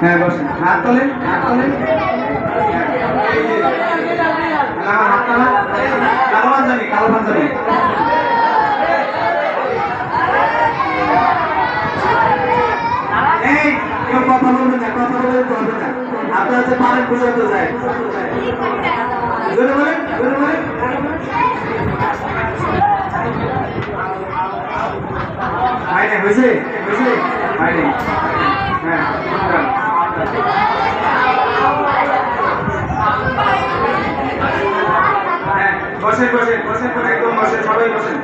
হ্যাঁ বসে হাত তোলেন হাত তোলেন। কথা বলবেন না, কথা বলবেন না। আপনারা যে পারেন বুঝাতে যায় হয় হ্যাঁ হ্যাঁ বসেন বসেন বসেন একদম বসেন সবাই বসেন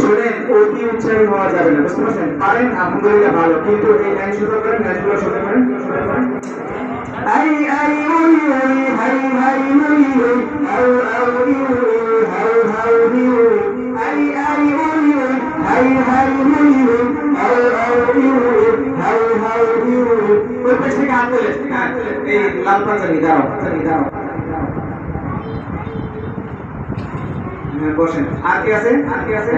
শুনেন অতি উৎসাহী হওয়া যাবে না বুঝতে পারছেন পারেন আলহামদুলিল্লাহ ভালো কিন্তু এই লাইন শুরু করেন লাইনগুলো শুরু শুরু করেন আই আই উই হাই হাই উই উই এই লাল পাঞ্জাবি দাও পাঞ্জাবি দাও বসেন আর কি আছে আর কি আছে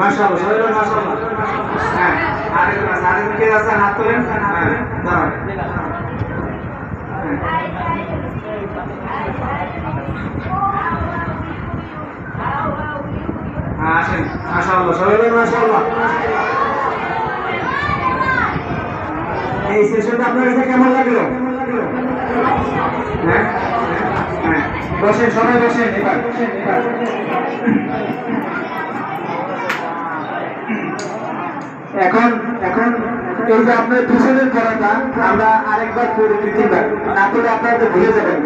মাশাআল্লাহ সবাই মাশাআল্লাহ। হ্যাঁ আরেকজন আছে আরেকজন কে আছে? হাত তোলেন। হ্যাঁ দাঁড়ান। হ্যাঁ। হ্যাঁ, আসেন। মাশাআল্লাহ সবাই এই সেশনটা আপনার কাছে কেমন লাগল? হ্যাঁ? বসেন সবাই বসেন এবার এখন এখন, এই যে আপনার পিছনের করাটা আমরা আরেকবার করে দিতে পারি না করে আপনারা ভুলে যাবেন